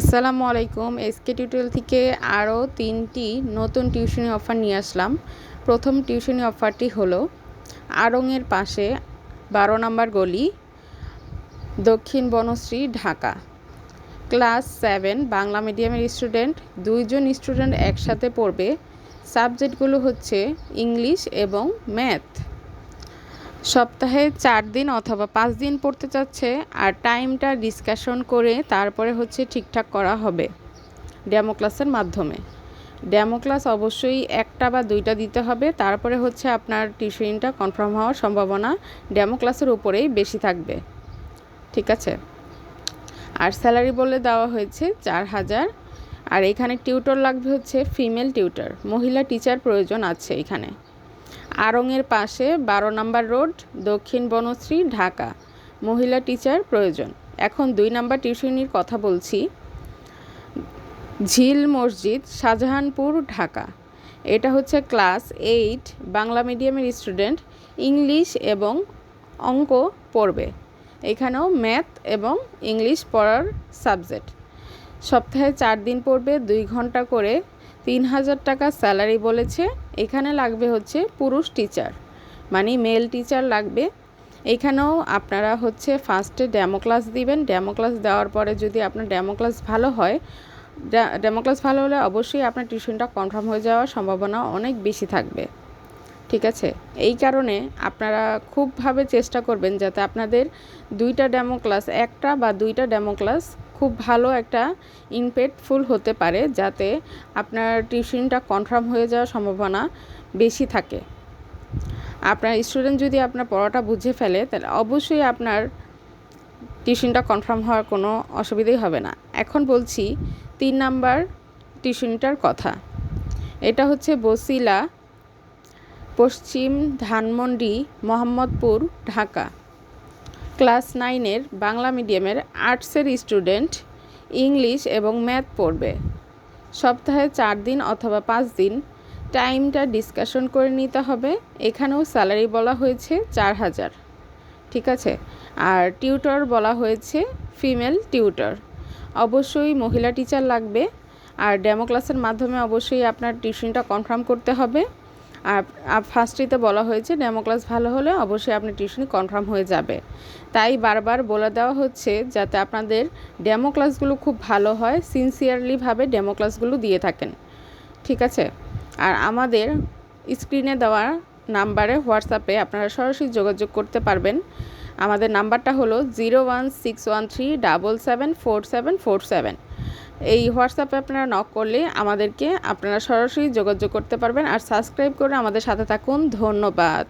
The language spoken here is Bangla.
আসসালামু আলাইকুম। এসকে টিউটোরিয়াল থেকে আরও তিনটি নতুন টিউশনি অফার নিয়ে আসলাম। প্রথম টিউশনি অফারটি হলো আড়ংয়ের পাশে বারো নম্বর গলি, দক্ষিণ বনশ্রী, ঢাকা। ক্লাস সেভেন, বাংলা মিডিয়ামের স্টুডেন্ট, দুইজন স্টুডেন্ট একসাথে পড়বে। সাবজেক্টগুলো হচ্ছে ইংলিশ এবং ম্যাথ। সপ্তাহে চার দিন অথবা পাঁচ দিন পড়তে চাচ্ছে আর টাইমটা ডিসকাশন করে তারপরে হচ্ছে ঠিকঠাক করা হবে ডেমো ক্লাসের মাধ্যমে। ডেমো ক্লাস অবশ্যই একটা বা দুইটা দিতে হবে, তারপরে হচ্ছে আপনার টিউশনটা কনফার্ম হওয়ার সম্ভাবনা ডেমো ক্লাসের উপরেই বেশি থাকবে। ঠিক আছে? আর স্যালারি বলে দেওয়া হয়েছে চার হাজার। আর এখানে টিউটর লাগবে হচ্ছে ফিমেল টিউটর, মহিলা টিচার প্রয়োজন আছে এখানে। আড়ংয়ের পাশে বারো নম্বর রোড, দক্ষিণ বনশ্রী, ঢাকা। মহিলা টিচার প্রয়োজন। এখন দুই নাম্বার টিউশনির কথা বলছি। ঝিল মসজিদ, শাহজাহানপুর, ঢাকা। এটা হচ্ছে ক্লাস এইট, বাংলা মিডিয়ামের স্টুডেন্ট, ইংলিশ এবং অঙ্ক পড়বে। এখানেও ম্যাথ এবং ইংলিশ পড়ার সাবজেক্ট। সপ্তাহে চার দিন পড়বে, দুই ঘণ্টা করে তিন হাজার টাকা স্যালারি বলেছে। এখানে লাগবে হচ্ছে পুরুষ টিচার। মানে মেল টিচার লাগবে। এখানেও আপনারা হচ্ছে ফার্স্টে ড্যামো ক্লাস দিবেন। ড্যামো ক্লাস দেওয়ার পরে যদি আপনার ড্যামো ক্লাস ভালো হয় ড্যামো ক্লাস ভালো হলে অবশ্যই আপনার টিউশনটা কনফার্ম হয়ে যাওয়ার সম্ভাবনা অনেক বেশি থাকবে। ঠিক আছে? এই কারণে আপনারা খুবভাবে চেষ্টা করবেন যাতে আপনাদের দুইটা ডেমো ক্লাস একটা বা দুইটা ডেমো ক্লাস খুব ভালো একটা ইনপেটফুল হতে পারে যাতে আপনার টিউশনটা কনফার্ম হয়ে যাওয়ার সম্ভাবনা বেশি থাকে। আপনার স্টুডেন্ট যদি আপনার পড়াটা বুঝে ফেলে, তাহলে অবশ্যই আপনার টিউশনটা কনফার্ম হওয়ার কোনো অসুবিধাই হবে না। এখন বলছি, তিন নাম্বার টিউশনটার কথা। এটা হচ্ছে বসিলা, পশ্চিম ধানমন্ডি, মোহাম্মদপুর, ঢাকা। ক্লাস নাইনের বাংলা মিডিয়ামের আর্টসের স্টুডেন্ট ইংলিশ এবং ম্যাথ পড়বে। সপ্তাহে চার দিন অথবা পাঁচ দিন টাইমটা ডিসকাশন করে নিতে হবে। এখানেও স্যালারি বলা হয়েছে চার হাজার। ঠিক আছে? আর টিউটর বলা হয়েছে ফিমেল টিউটর। অবশ্যই মহিলা টিচার লাগবে। আর ডেমো ক্লাসের মাধ্যমে অবশ্যই আপনার টিউশনটা কনফার্ম করতে হবে। আর ফার্স্টেতে বলা হয়েছে ডেমো ক্লাস ভালো হলে অবশ্যই আপনি টিউশনি কনফার্ম হয়ে যাবে। তাই বারবার বলে দেওয়া হচ্ছে যাতে আপনাদের ডেমো ক্লাসগুলো খুব ভালো হয় সিনসিয়ারলিভাবে ডেমো ক্লাসগুলো দিয়ে থাকেন। ঠিক আছে? আর আমাদের স্ক্রিনে দেওয়া নাম্বারে হোয়াটসঅ্যাপে আপনারা সরাসরি যোগাযোগ করতে পারবেন। আমাদের নাম্বারটা হলো zero one six one three double seven four seven four seven এই হোয়াটসঅ্যাপে আপনারা নক করলে আমাদেরকে আপনারা সরাসরি যোগাযোগ করতে পারবেন আর সাবস্ক্রাইব করে আমাদের সাথে থাকুন। ধন্যবাদ।